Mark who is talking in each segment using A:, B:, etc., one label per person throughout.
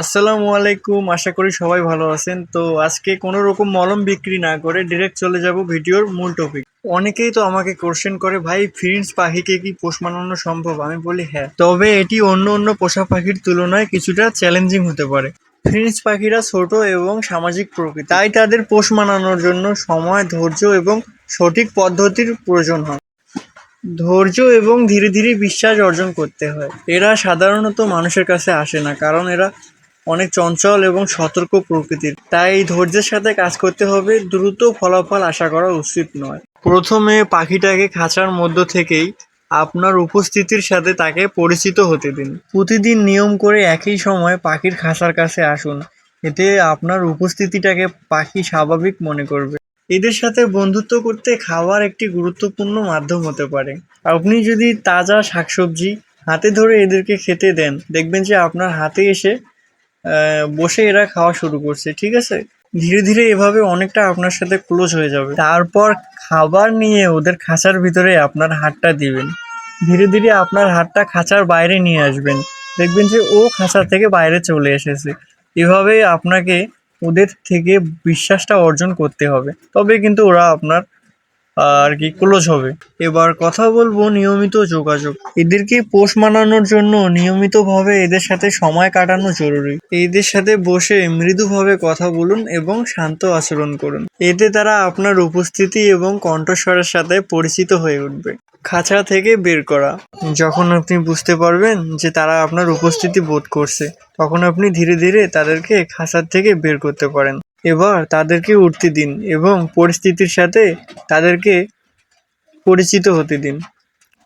A: আসসালামু আলাইকুম, আশা করি সবাই ভালো আছেন। তো আজকে কোনো রকম মলম বিক্রি না করে ডিরেক্ট চলে যাব ভিডিওর মূল টপিক অনেকেই তো আমাকে কোশ্চেন করে, ভাই ফ্রিন্স পাখিকে কি পোষ মানানো সম্ভব? আমি বলি হ্যাঁ। তবে এটি অন্য অন্য পোষা পাখির তুলনায় কিছুটা চ্যালেঞ্জিং হতে পারে। ফ্রিন্স পাখিরা ছোট এবং সামাজিক প্রকৃতি, তাই তাদের পোষ মানানোর জন্য সময়, ধৈর্য এবং সঠিক পদ্ধতির প্রয়োজন হয়। ধৈর্য এবং ধীরে ধীরে বিশ্বাস অর্জন করতে হয়। এরা সাধারণত মানুষের কাছে আসে না, কারণ এরা অনেক চঞ্চল এবং সতর্ক প্রকৃতির। তাই ধৈর্যের সাথে কাজ করতে হবে, দ্রুত ফলাফল আশা করা উচিত নয়। প্রথমে পাখিটাকে খাঁচার মধ্য থেকেই আপনার উপস্থিতির সাথে তাকে পরিচিত হতে দিন। প্রতিদিন নিয়ম করে একই সময় পাখির খাঁচার কাছে আসুন। এতে আপনার উপস্থিতিটাকে পাখি স্বাভাবিক মনে করবে। এদের সাথে বন্ধুত্ব করতে খাওয়ার একটি গুরুত্বপূর্ণ মাধ্যম হতে পারে। আপনি যদি তাজা শাকসবজি হাতে ধরে এদেরকে খেতে দেন, দেখবেন যে আপনার হাতে এসে বসে এরা খাওয়া শুরু করছে, ঠিক আছে? ধীরে ধীরে এভাবে অনেকটা আপনার সাথে ক্লোজ হয়ে যাবে। তারপর খাবার নিয়ে ওদের খাঁচার ভিতরে আপনার হাতটা দিবেন। ধীরে ধীরে আপনার হাতটা খাঁচার বাইরে নিয়ে আসবেন। দেখবেন যে ও খাঁচা থেকে বাইরে চলে এসেছে। এভাবে আপনাকে ওদের থেকে বিশ্বাসটা অর্জন করতে হবে। তবে কিন্তু ওরা আপনার আর কি ক্লোজ হবে। এবার কথা বলব নিয়মিত যোগাযোগ। এদেরকে পোষ মানানোর জন্য নিয়মিতভাবে এদের সাথে সময় কাটানো জরুরি। এদের সাথে বসে মৃদুভাবে কথা বলুন এবং শান্ত আচরণ করুন। এতে তারা আপনার উপস্থিতি এবং কণ্ঠস্বরের সাথে পরিচিত হয়ে উঠবে। খাঁচা থেকে বের করা। যখন আপনি বুঝতে পারবেন যে তারা আপনার উপস্থিতি বোধ করছে, তখন আপনি ধীরে ধীরে তাদেরকে খাঁচার থেকে বের করতে পারেন। এবার তাদেরকে উঠতে দিন এবং পরিস্থিতির সাথে তাদেরকে পরিচিত হতে দিন।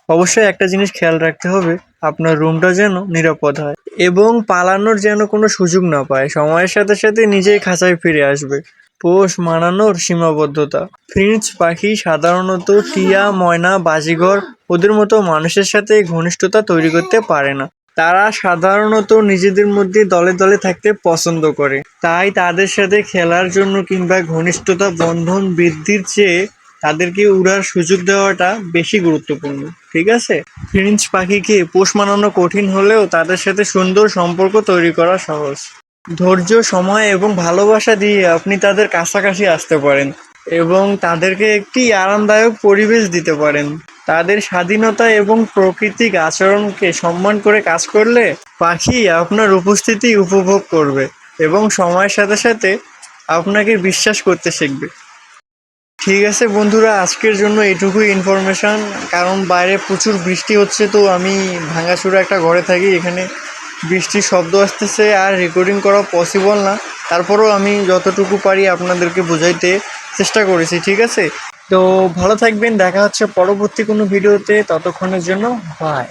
A: অবশ্যই একটা জিনিস খেয়াল রাখতে হবে, আপনার রুমটা যেন নিরাপদ হয় এবং পালানোর যেন কোনো সুযোগ না পায়। সময়ের সাথে সাথে নিজেই খাঁচায় ফিরে আসবে। পোষ মানানোর সীমাবদ্ধতা। ফ্রিঞ্চ পাখি সাধারণত টিয়া, ময়না, বাজিঘর, ওদের মতো মানুষের সাথে ঘনিষ্ঠতা তৈরি করতে পারে না। তারা সাধারণত নিজেদের মধ্যে দলে দলে থাকতে পছন্দ করে। তাই তাদের সাথে খেলার জন্য কিংবা ঘনিষ্ঠতা বন্ধন বৃদ্ধির চেয়ে তাদেরকে উড়ার সুযোগ দেওয়াটা বেশি গুরুত্বপূর্ণ, ঠিক আছে? ফ্রিঞ্চ পাখিকে পোষ মানানো কঠিন হলেও তাদের সাথে সুন্দর সম্পর্ক তৈরি করা সহজ। ধৈর্য, সময় এবং ভালোবাসা দিয়ে আপনি তাদের কাছাকাছি আসতে পারেন এবং তাদেরকে একটি আরামদায়ক পরিবেশ দিতে পারেন। তাদের স্বাধীনতা এবং প্রকৃতিক আচরণকে সম্মান করে কাজ করলে পাখি আপনার উপস্থিতি উপভোগ করবে এবং সময়ের সাথে সাথে আপনাকে বিশ্বাস করতে শিখবে। ঠিক আছে বন্ধুরা, আজকের জন্য এটুকুই ইনফরমেশন কারণ বাইরে প্রচুর বৃষ্টি হচ্ছে, তো আমি ভাঙাচুরা একটা ঘরে থাকি, এখানে বৃষ্টির শব্দ আসতেছে আর রেকর্ডিং করা পসিবল না। তারপরেও আমি যতটুকু পারি আপনাদেরকে বোঝাইতে চেষ্টা করেছি, ঠিক আছে? তো ভালো থাকবেন দেখা হচ্ছে পরবর্তী কোনো ভিডিওতে ততক্ষণের জন্য বাই